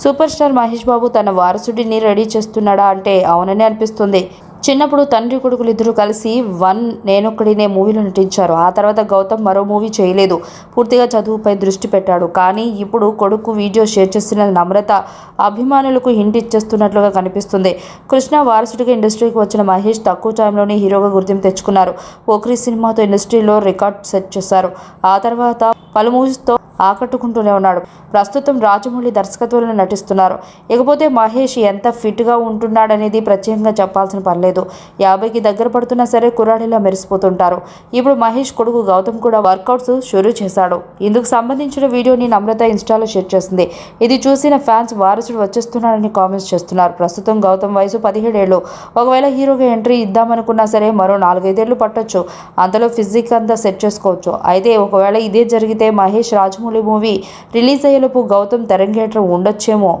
Super star Mahesh Babu తన వారసుడిని ready చేస్తున్నాడా అంటే అవునని అనిపిస్తుంది. చిన్నప్పుడు తండ్రి కొడుకులు ఇద్దరు కలిసి వన్ నేనొక్కడినే మూవీలో నటించారు. ఆ తర్వాత గౌతమ్ మరో మూవీ చేయలేదు. పూర్తిగా చదువుపై దృష్టి పెట్టాడు. కానీ ఇప్పుడు కొడుకు వీడియో షేర్ చేస్తున్న నమ్రత అభిమానులకు హింట్ ఇచ్చేస్తున్నట్లుగా కనిపిస్తుంది. కృష్ణ వారసుడిగా ఇండస్ట్రీకి వచ్చిన మహేష్ తక్కువ టైంలోనే హీరోగా గుర్తింపు తెచ్చుకున్నారు. ఓక్రీ సినిమాతో ఇండస్ట్రీలో రికార్డ్ సెట్ చేశారు. ఆ తర్వాత పలు మూవీస్తో ఆకట్టుకుంటూనే ఉన్నాడు. ప్రస్తుతం రాజమౌళి దర్శకత్వంలో నటిస్తున్నారు. ఇకపోతే మహేష్ ఎంత ఫిట్గా ఉంటున్నాడనేది ప్రత్యేకంగా చెప్పాల్సిన పర్లేదు యాభైకి దగ్గర పడుతున్నా సరే కుర్రాడిలా మెరిసిపోతుంటారు. ఇప్పుడు మహేష్ కొడుకు గౌతమ్ కూడా వర్కౌట్స్ షురూ చేశాడు. ఇందుకు సంబంధించిన వీడియోని నమ్రత ఇన్స్టాలో షేర్ చేసింది. ఇది చూసిన ఫ్యాన్స్ వారసుడు వచ్చేస్తున్నాడని కామెంట్స్ చేస్తున్నారు. ప్రస్తుతం గౌతమ్ వయసు పదిహేడేళ్ళు. ఒకవేళ హీరోగా ఎంట్రీ ఇద్దామనుకున్నా సరే మరో నాలుగైదేళ్ళు పట్టొచ్చు. అంతలో ఫిజిక్ అంతా సెట్ చేసుకోవచ్చు. అయితే ఒకవేళ ఇదే జరిగితే మహేష్ రాజమౌళి మూవీ రిలీజ్ అయ్యేలోపు గౌతమ్ తెరంగేట్రం ఉండొచ్చేమో.